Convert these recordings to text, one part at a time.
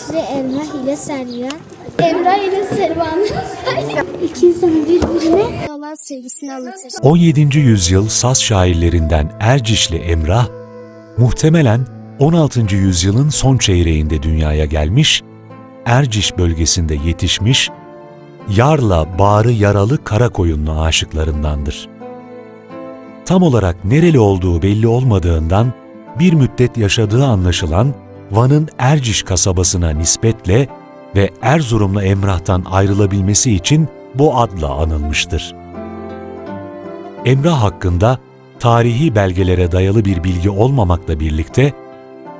Erciş'le Emrah ile Serviyan. Emrah ile Servan. İki insanın birbirine olan sevgisini anlatır. 17. yüzyıl Saz şairlerinden Ercişli Emrah, muhtemelen 16. yüzyılın son çeyreğinde dünyaya gelmiş, Erciş bölgesinde yetişmiş, Yarla Bağrı Yaralı Karakoyunlu aşıklarındandır. Tam olarak nereli olduğu belli olmadığından bir müddet yaşadığı anlaşılan Van'ın Erciş kasabasına nispetle ve Erzurumlu Emrah'tan ayrılabilmesi için bu adla anılmıştır. Emrah hakkında tarihi belgelere dayalı bir bilgi olmamakla birlikte,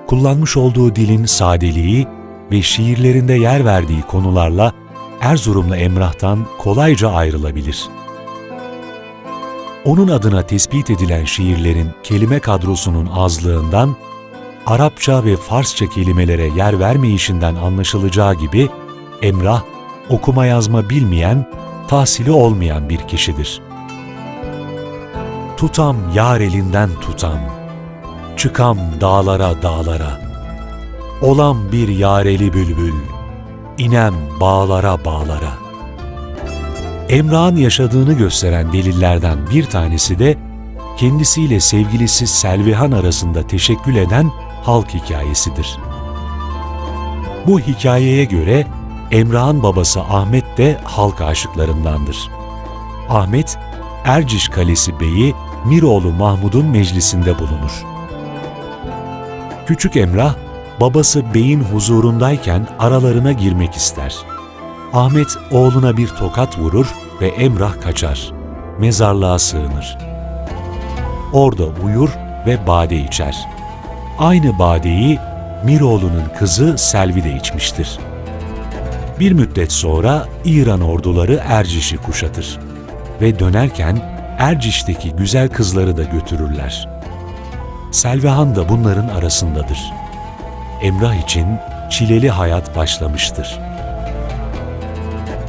kullanmış olduğu dilin sadeliği ve şiirlerinde yer verdiği konularla Erzurumlu Emrah'tan kolayca ayrılabilir. Onun adına tespit edilen şiirlerin kelime kadrosunun azlığından, Arapça ve Farsça kelimelere yer vermeyişinden anlaşılacağı gibi, Emrah, okuma yazma bilmeyen, tahsili olmayan bir kişidir. Tutam yar elinden tutam, çıkam dağlara dağlara, olam bir yareli bülbül, inem bağlara bağlara. Emrah'ın yaşadığını gösteren delillerden bir tanesi de kendisiyle sevgilisi Selvihan arasında teşekkül eden halk hikayesidir. Bu hikayeye göre Emrah'ın babası Ahmet de halk aşıklarındandır. Ahmet, Erciş Kalesi Bey'i Miroğlu Mahmud'un meclisinde bulunur. Küçük Emrah, babası beyin huzurundayken aralarına girmek ister. Ahmet oğluna bir tokat vurur ve Emrah kaçar. Mezarlığa sığınır. Orada uyur ve bade içer. Aynı badeyi Miroğlu'nun kızı Selvi de içmiştir. Bir müddet sonra İran orduları Erciş'i kuşatır ve dönerken Erciş'teki güzel kızları da götürürler. Selvihan da bunların arasındadır. Emrah için çileli hayat başlamıştır.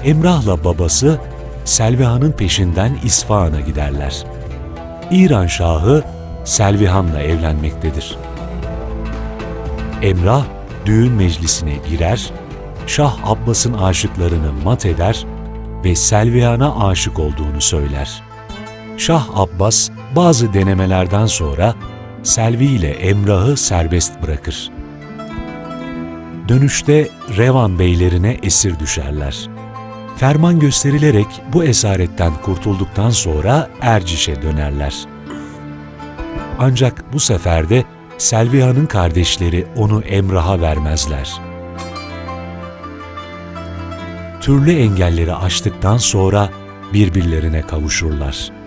Emrah'la babası Selvihan'ın peşinden İsfahan'a giderler. İran Şahı Selvihan'la evlenmektedir. Emrah düğün meclisine girer, Şah Abbas'ın aşıklarını mat eder ve Selvihan'a aşık olduğunu söyler. Şah Abbas bazı denemelerden sonra Selvi ile Emrah'ı serbest bırakır. Dönüşte Revan beylerine esir düşerler. Ferman gösterilerek bu esaretten kurtulduktan sonra Erciş'e dönerler. Ancak bu sefer de Selvihan'ın kardeşleri onu Emrah'a vermezler. Türlü engelleri aştıktan sonra birbirlerine kavuşurlar.